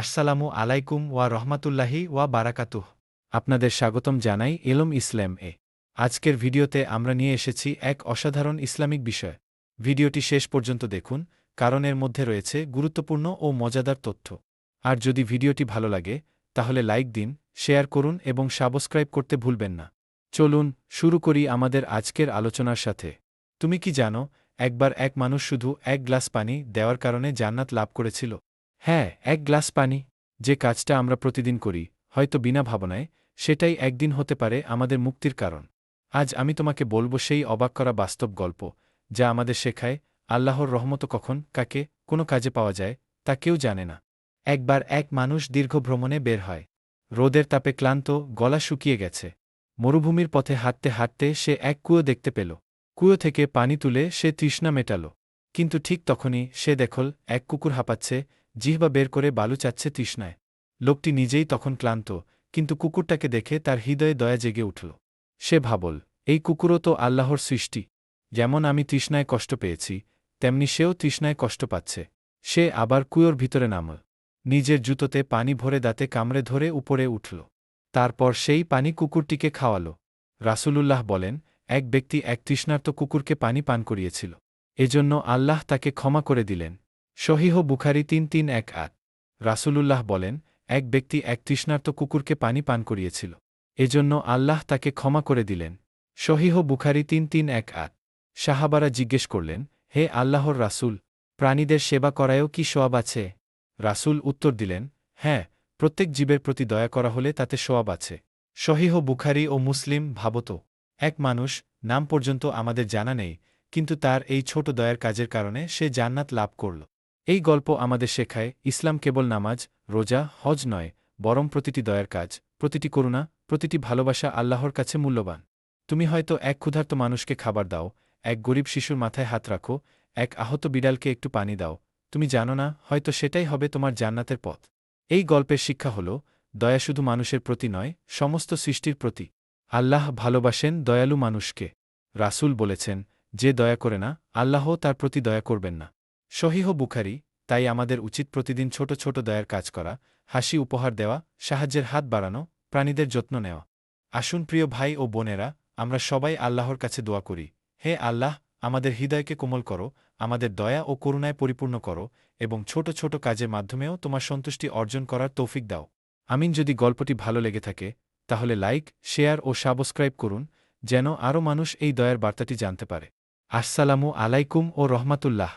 আসসালামু আলাইকুম ওয়া রহমাতুল্লাহি ওয়া বারাকাতুহ। আপনাদের স্বাগতম জানাই এলম ইসলাম এ। আজকের ভিডিওতে আমরা নিয়ে এসেছি এক অসাধারণ ইসলামিক বিষয়। ভিডিওটি শেষ পর্যন্ত দেখুন কারণ এর মধ্যে রয়েছে গুরুত্বপূর্ণ ও মজাদার তথ্য। আর যদি ভিডিওটি ভালো লাগে, তাহলে লাইক দিন, শেয়ার করুন এবং সাবস্ক্রাইব করতে ভুলবেন না। চলুন, শুরু করি আমাদের আজকের আলোচনার সাথে। তুমি কি জানো, একবার এক মানুষ শুধু এক গ্লাস পানি দেওয়ার কারণে জান্নাত লাভ করেছিল? হ্যাঁ এক গ্লাস পানি, যে কাজটা আমরা প্রতিদিন করি, হয়তো বিনা ভাবনায়, সেটাই একদিন হতে পারে আমাদের মুক্তির কারণ। আজ আমি তোমাকে বলব সেই অবাক করা বাস্তব গল্প, যা আমাদের শেখায়, আল্লাহর রহমত কখন, কাকে, কোনো কাজে পাওয়া যায়, তা কেউ জানে না। একবার এক মানুষ দীর্ঘ ভ্রমণে বের হয়। রোদের তাপে ক্লান্ত, গলা শুকিয়ে গেছে। মরুভূমির পথে হাঁটতে হাঁটতে সে এক কুয়ো দেখতে পেল। কুয়ো থেকে পানি তুলে সে তৃষ্ণা মেটাল। কিন্তু ঠিক তখনই সে দেখল, এক কুকুর হাঁপাচ্ছে জিহবা বের করে বালু চাচ্ছে তৃষ্ণায়। লোকটি নিজেই তখন ক্লান্ত, কিন্তু কুকুরটাকে দেখে তার হৃদয়ে দয়া জেগে উঠল। সে ভাবল, এই কুকুরও তো আল্লাহর সৃষ্টি। যেমন আমি তৃষ্ণায় কষ্ট পেয়েছি, তেমনি সেও তৃষ্ণায় কষ্ট পাচ্ছে। সে আবার কুয়োর ভিতরে নামল। নিজের জুতোতে পানি ভরে দাঁতে কামড়ে ধরে উপরে উঠল। তারপর সেই পানি কুকুরটিকে খাওয়াল। রাসূলুল্লাহ বলেন, এক ব্যক্তি এক তৃষ্ণার্ত কুকুরকে পানি পান করিয়েছিল। এজন্য আল্লাহ তাকে ক্ষমা করে দিলেন। সহিহ বুখারি তিন তিন এক আট। রাসূলুল্লাহ বলেন, এক ব্যক্তি এক তৃষ্ণার্ত কুকুরকে পানি পান করিয়েছিল। এজন্য আল্লাহ তাকে ক্ষমা করে দিলেন। সহিহ বুখারি তিন তিন এক আট। সাহাবারা জিজ্ঞেস করলেন, হে আল্লাহর রাসূল, প্রাণীদের সেবা করায়ও কি সোয়াব আছে? রাসূল উত্তর দিলেন হ্যাঁ প্রত্যেক জীবের প্রতি দয়া করা হলে তাতে সোয়াব আছে। সহিহ বুখারি ও মুসলিম ভাবত, এক মানুষ নাম পর্যন্ত আমাদের জানা নেই, কিন্তু তার এই ছোট দয়ার কাজের কারণে সে জান্নাত লাভ করল। এই গল্প আমাদের শেখায়, ইসলাম কেবল নামাজ, রোজা, হজ নয়, বরং প্রতিটি দয়ার কাজ, প্রতিটি করুণা, প্রতিটি ভালোবাসা আল্লাহর কাছে মূল্যবান। তুমি হয়তো এক ক্ষুধার্ত মানুষকে খাবার দাও, এক গরিব শিশুর মাথায় হাত রাখো, এক আহত বিড়ালকে একটু পানি দাও। তুমি জানো না, হয়তো সেটাই হবে তোমার জান্নাতের পথ। এই গল্পের শিক্ষা হল, দয়া শুধু মানুষের প্রতি নয়, সমস্ত সৃষ্টির প্রতি। আল্লাহ ভালোবাসেন দয়ালু মানুষকে। রাসুল বলেছেন, যে দয়া করে না আল্লাহ তার প্রতি দয়া করবেন না। সহিহ বুখারি, তাই আমাদের উচিত প্রতিদিন ছোট ছোট দয়ার কাজ করা, হাসি উপহার দেওয়া, সাহায্যের হাত বাড়ানো, প্রাণীদের যত্ন নেওয়া। আসুন প্রিয় ভাই ও বোনেরা, আমরা সবাই আল্লাহর কাছে দোয়া করি। হে আল্লাহ, আমাদের হৃদয়কে কোমল করো, আমাদের দয়া ও করুণায় পরিপূর্ণ করো এবং ছোট ছোট কাজের মাধ্যমেও তোমার সন্তুষ্টি অর্জন করার তৌফিক দাও। আমিন যদি গল্পটি ভালো লেগে থাকে, তাহলে লাইক, শেয়ার ও সাবস্ক্রাইব করুন, যেন আরও মানুষ এই দয়ার বার্তাটি জানতে পারে। আসসালামু আলাইকুম ও রহমাতুল্লাহ।